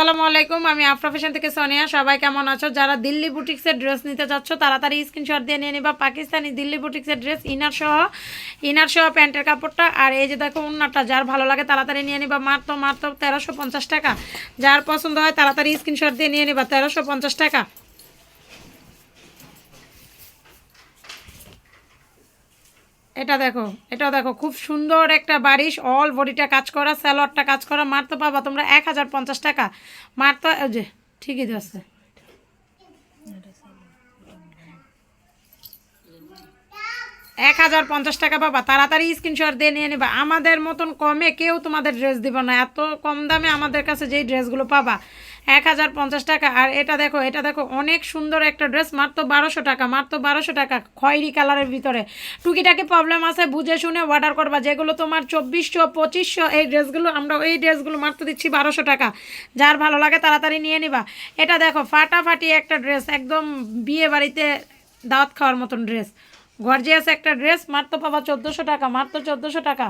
আসসালামু আলাইকুম, আমি আফরা ফ্যাশন থেকে সোনিয়া। সবাই কেমন আছো? যারা দিল্লি বুটিক্সের ড্রেস নিতে যাচ্ছ তাড়াতাড়ি স্ক্রিনশট দিয়ে নিয়ে নিবা। পাকিস্তানি দিল্লি বুটিক্সের ড্রেস ইনার সহ ইনার সহ প্যান্টের কাপড়টা। আর এই যে দেখো উন্নাটা যার ভালো লাগে তাড়াতাড়ি নিয়ে নিবা। মাত্র মাত্র তেরোশো পঞ্চাশ টাকা। যার পছন্দ হয় তাড়াতাড়ি স্ক্রিনশট দিয়ে নিয়ে নিবা, তেরোশো পঞ্চাশ টাকা। এটা দেখো এটা দেখো, খুব সুন্দর একটা বারিশ অল বডিটা কাজ করা স্যালোয়ারটা কাজ করা মারতে পাবা তোমরা এক হাজার পঞ্চাশ টাকা। মারতে যে, ঠিকই আছে। এক হাজার পঞ্চাশ টাকা পাবা, তাড়াতাড়ি স্ক্রিনশট দিয়ে নিয়ে নেবা। আমাদের মতন কমে কেউ তোমাদের ড্রেস দিব না। এত কম দামে আমাদের কাছে যেই ড্রেসগুলো পাবা এক হাজার পঞ্চাশ টাকা। আর এটা দেখো এটা দেখো, অনেক সুন্দর একটা ড্রেস মাত্র বারোশো টাকা, মাত্র বারোশো টাকা, খয়েরি কালারের ভিতরে। টুকিটাকি প্রবলেম আছে, বুঝে শুনে অর্ডার করবা। যেগুলো তোমার চব্বিশশো, পঁচিশশো, এই ড্রেসগুলো আমরা এই ড্রেসগুলো মাত্র দিচ্ছি বারোশো টাকা। যার ভালো লাগে তাড়াতাড়ি নিয়ে নিবা। এটা দেখো, ফাটাফাটি একটা ড্রেস একদম বিয়ে বাড়িতে দাওয়াত খাওয়ার মতন ড্রেস গর্জিয়াস একটা ড্রেস মাত্র পাবা চোদ্দোশো টাকা, মাত্র চোদ্দোশো টাকা।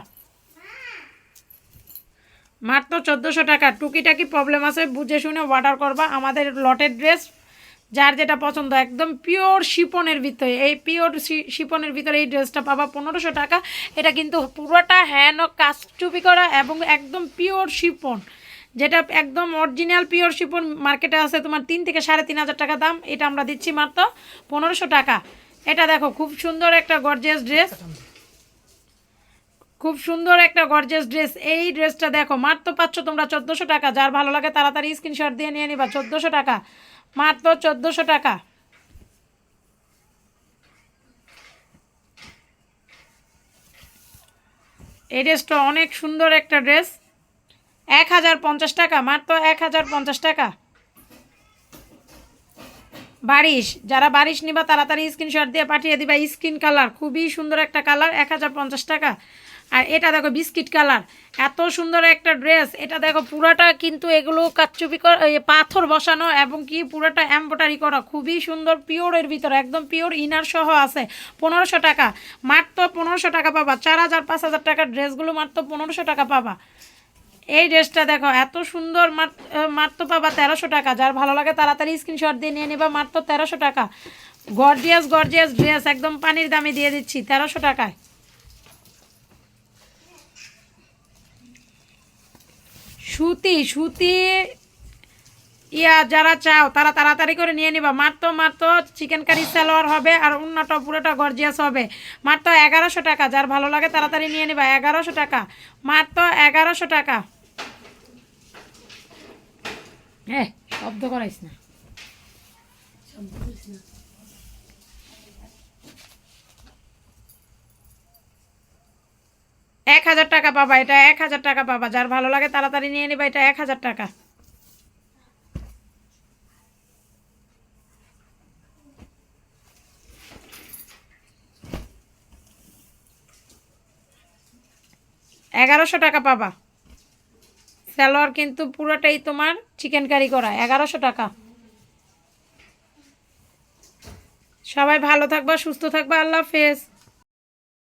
মাত্র চোদ্দোশো টাকা। টুকিটাকি প্রবলেম আছে, বুঝে শুনে অর্ডার করবা। আমাদের লটের ড্রেস যার যেটা পছন্দ, একদম পিওর শিপনের ভিতরে। এই পিওর শিপনের ভিতরে এই ড্রেসটা পাবা পনেরোশো টাকা। এটা কিন্তু পুরোটা হ্যান ও কাস্টুপি করা এবং একদম পিওর শিপন যেটা একদম অরিজিনাল পিওর শিপন মার্কেটে আছে তোমার তিন থেকে সাড়ে তিন হাজার টাকা দাম। এটা আমরা দিচ্ছি মাত্র পনেরোশো টাকা। এটা দেখো, খুব সুন্দর একটা গর্জিয়াস ড্রেস খুব সুন্দর একটা গর্জেস ড্রেস এই ড্রেসটা দেখো, মাত্র পাচ্ছ তোমরা চোদ্দোশো টাকা। যার ভালো লাগে তাড়াতাড়ি স্ক্রিনশট দিয়ে নিয়ে নিবা, চোদ্দোশো টাকা। মাত্র চোদ্দোশো টাকা। এই ড্রেসটা অনেক সুন্দর একটা ড্রেস এক হাজার পঞ্চাশ টাকা, মাত্র এক হাজার পঞ্চাশ টাকা। বারিশ, যারা বারিশ নিবা তাড়াতাড়ি স্ক্রিনশট দিয়ে পাঠিয়ে দিবা। স্কিন কালার, খুবই সুন্দর একটা কালার, এক হাজার পঞ্চাশ টাকা। আর এটা দেখো বিস্কিট কালার। এত সুন্দর একটা ড্রেস। এটা দেখো পুরাটা কিন্তু এগুলো কাচ্চুপি পাথর বসানো এবং কি পুরোটা এম্ব্রয়ডারি করা। খুবই সুন্দর পিওরের ভিতরে, একদম পিওর ইনার সহ আছে। পনেরোশো টাকা। মাত্র পনেরোশো টাকা পাবা। চার হাজার, পাঁচ হাজার টাকার ড্রেসগুলো মাত্র পনেরোশো টাকা পাবা। এই ড্রেসটা দেখো, এত সুন্দর মাত্র পাবা তেরোশো টাকা। যার ভালো লাগে তাড়াতাড়ি স্ক্রিনশট দিয়ে নিয়ে নেবা, মাত্র তেরোশো টাকা। গর্জিয়াস গর্জিয়াস ড্রেস একদম পানির দামে দিয়ে দিচ্ছি, তেরোশো টাকায়। সুতি সুতি, ইয়া যারা চাও, তারা তাড়াতাড়ি করে নিয়ে নিবা। মাত্র মাত্র চিকেন কারি সালোয়ার হবে আর অন্যটা পুরোটা গর্জিয়াস হবে। মাত্র এগারোশো টাকা, যার ভালো লাগে তাড়াতাড়ি নিয়ে নিবা। এগারোশো টাকা। মাত্র এগারোশো টাকা। হ্যাঁ শব্দ করাইস না। এক হাজার টাকা পাবা, এটা এক হাজার টাকা পাবা। যার ভালো লাগে তাড়াতাড়ি নিয়ে নিবা, এটা এক হাজার টাকা। এগারোশো টাকা পাবা। সালোয়ার কিন্তু পুরোটাই তোমার চিকেন কারি করা, এগারোশো টাকা। সবাই ভালো থাকবা, সুস্থ থাকবা, আল্লাহ হাফেজ।